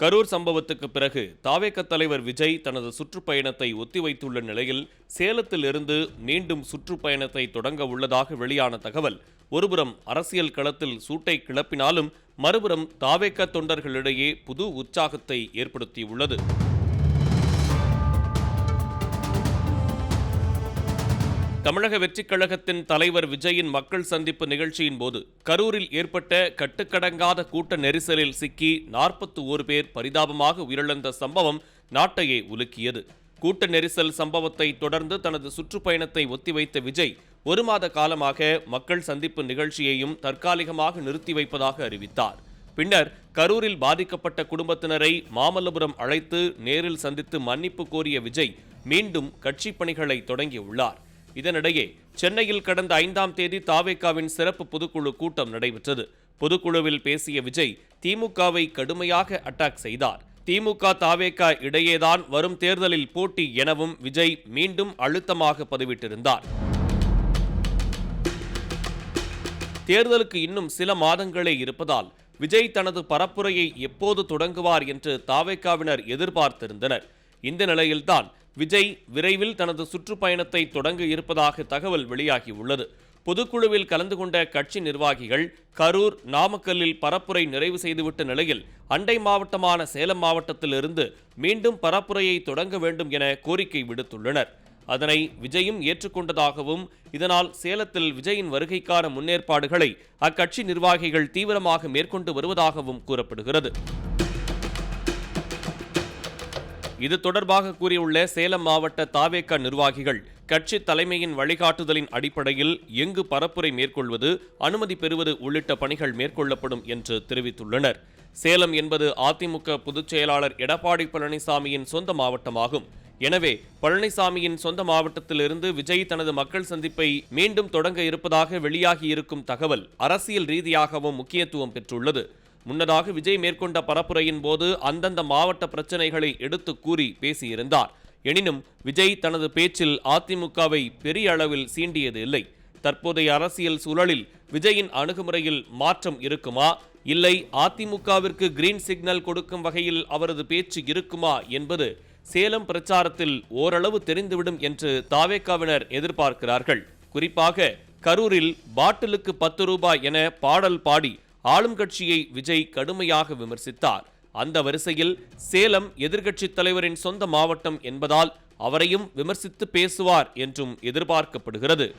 கரூர் சம்பவத்துக்கு பிறகு தாவேக தலைவர் விஜய் தனது சுற்றுப்பயணத்தை ஒத்திவைத்துள்ள நிலையில் சேலத்தில் இருந்து மீண்டும் சுற்றுப்பயணத்தை தொடங்க உள்ளதாக வெளியான தகவல். ஒருபுறம் அரசியல் களத்தில் சூட்டை கிளப்பினாலும் மறுபுறம் தாவேக்க தொண்டர்களிடையே புது உற்சாகத்தை ஏற்படுத்தியுள்ளது. தமிழக வெற்றிக் கழகத்தின் தலைவர் விஜயின் மக்கள் சந்திப்பு நிகழ்ச்சியின் போது கரூரில் ஏற்பட்ட கட்டுக்கடங்காத கூட்ட நெரிசலில் சிக்கி நாற்பத்தி ஓரு பேர் பரிதாபமாக உயிரிழந்த சம்பவம் நாட்டையே உலுக்கியது. கூட்ட நெரிசல் சம்பவத்தை தொடர்ந்து தனது சுற்றுப்பயணத்தை ஒத்திவைத்த விஜய் ஒரு மாத காலமாக மக்கள் சந்திப்பு நிகழ்ச்சியையும் தற்காலிகமாக நிறுத்தி வைப்பதாக அறிவித்தார். பின்னர் கரூரில் பாதிக்கப்பட்ட குடும்பத்தினரை மாமல்லபுரம் அழைத்து நேரில் சந்தித்து மன்னிப்பு கோரிய விஜய் மீண்டும் கட்சி பணிகளை தொடங்கியுள்ளார். இதனிடையே சென்னையில் கடந்த ஐந்தாம் தேதி தாவேகாவின் சிறப்பு பொதுக்குழு கூட்டம் நடைபெற்றது. பொதுக்குழுவில் பேசிய விஜய் திமுகவை கடுமையாக அட்டாக் செய்தார். திமுக தாவேக்கா இடையேதான் வரும் தேர்தலில் போட்டி எனவும் விஜய் மீண்டும் அழுத்தமாக பதிவிட்டிருந்தார். தேர்தலுக்கு இன்னும் சில மாதங்களே இருப்பதால் விஜய் தனது பரப்புரையை எப்போது தொடங்குவார் என்று தாவேக்காவினர் எதிர்பார்த்திருந்தனர். இந்த நிலையில்தான் விஜய் விரைவில் தனது சுற்றுப்பயணத்தை தொடங்க இருப்பதாக தகவல் வெளியாகியுள்ளது. பொதுக்குழுவில் கலந்து கொண்ட கட்சி நிர்வாகிகள் கரூர் நாமக்கல்லில் பரப்புரை நிறைவு செய்துவிட்ட நிலையில் அண்டை மாவட்டமான சேலம் மாவட்டத்திலிருந்து மீண்டும் பரப்புரையை தொடங்க வேண்டும் என கோரிக்கை விடுத்துள்ளனர். அதனை விஜயும் ஏற்றுக்கொண்டதாகவும் இதனால் சேலத்தில் விஜயின் வருகைக்கான முன்னேற்பாடுகளை அக்கட்சி நிர்வாகிகள் தீவிரமாக மேற்கொண்டு வருவதாகவும் கூறப்படுகிறது. இது தொடர்பாக கூறியுள்ள சேலம் மாவட்ட தாவேக நிர்வாகிகள் கட்சி தலைமையின் வழிகாட்டுதலின் அடிப்படையில் எங்கு பரப்புரை மேற்கொள்வது அனுமதி பெறுவது உள்ளிட்ட பணிகள் மேற்கொள்ளப்படும் என்று தெரிவித்துள்ளனர். சேலம் என்பது அதிமுக பொதுச் செயலாளர் எடப்பாடி பழனிசாமியின் சொந்த மாவட்டமாகும். எனவே பழனிசாமியின் சொந்த மாவட்டத்திலிருந்து விஜய் தனது மக்கள் சந்திப்பை மீண்டும் தொடங்க இருப்பதாக வெளியாகியிருக்கும் தகவல் அரசியல் ரீதியாகவும் முக்கியத்துவம் பெற்றுள்ளது. முன்னதாக விஜய் மேற்கொண்ட பரப்புரையின் போது அந்தந்த மாவட்ட பிரச்சனைகளை எடுத்து கூறி பேசியிருந்தார். எனினும் விஜய் தனது பேச்சில் அதிமுகவை பெரிய அளவில் சீண்டியது இல்லை. தற்போதைய அரசியல் சூழலில் விஜயின் அணுகுமுறையில் மாற்றம் இருக்குமா? இல்லை அதிமுகவிற்கு கிரீன் சிக்னல் கொடுக்கும் வகையில் அவரது பேச்சு இருக்குமா என்பது சேலம் பிரச்சாரத்தில் ஓரளவு தெரிந்துவிடும் என்று தாவேக்காவினர் எதிர்பார்க்கிறார்கள். குறிப்பாக கரூரில் பாட்டிலுக்கு பத்து ரூபாய் என பாடல் பாடி ஆளும் கட்சியை விஜய் கடுமையாக விமர்சித்தார். அந்த வரிசையில் சேலம் எதிர்க்கட்சித் தலைவரின் சொந்த மாவட்டம் என்பதால் அவரையும் விமர்சித்து பேசுவார் என்றும் எதிர்பார்க்கப்படுகிறது.